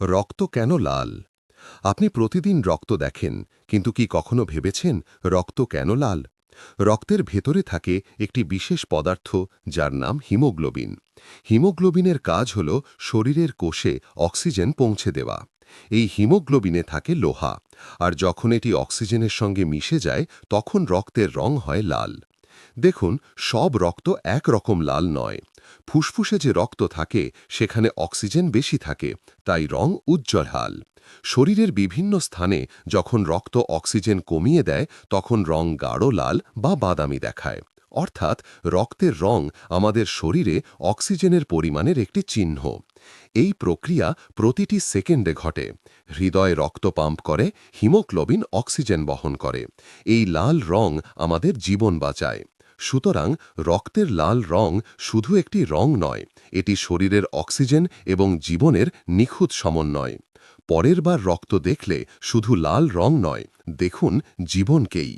রক্ত কেন লাল? আপনি প্রতিদিন রক্ত দেখেন, কিন্তু কি কখনো ভেবেছেন রক্ত কেন লাল? রক্তের ভেতরে থাকে একটি বিশেষ পদার্থ যার নাম হিমোগ্লোবিন। হিমোগ্লোবিনের কাজ হল শরীরের কোষে অক্সিজেন পৌঁছে দেওয়া। এই হিমোগ্লোবিনে থাকে লোহা, আর যখন এটি অক্সিজেনের সঙ্গে মিশে যায়, তখন রক্তের রং হয় লাল। দেখুন, সব রক্ত এক রকম লাল নয়। ফুসফুসে যে রক্ত থাকে, সেখানে অক্সিজেন বেশি থাকে, তাই রং উজ্জ্বল হাল। শরীরের বিভিন্ন স্থানে যখন রক্ত অক্সিজেন কমিয়ে দেয়, তখন রং গাঢ় লাল বা বাদামি দেখায়। অর্থাৎ রক্তের রং আমাদের শরীরে অক্সিজেনের পরিমাণের একটি চিহ্ন। এই প্রক্রিয়া প্রতিটি সেকেন্ডে ঘটে। হৃদয় রক্ত পাম্প করে, হিমোগ্লোবিন অক্সিজেন বহন করে। এই লাল রং আমাদের জীবন বাঁচায়। সুতরাং রক্তের লাল রং শুধু একটি রং নয়, এটি শরীরের অক্সিজেন এবং জীবনের নিখুঁত সমন্বয়। পরের বার রক্ত দেখলে শুধু লাল রং নয়, দেখুন জীবনকেই।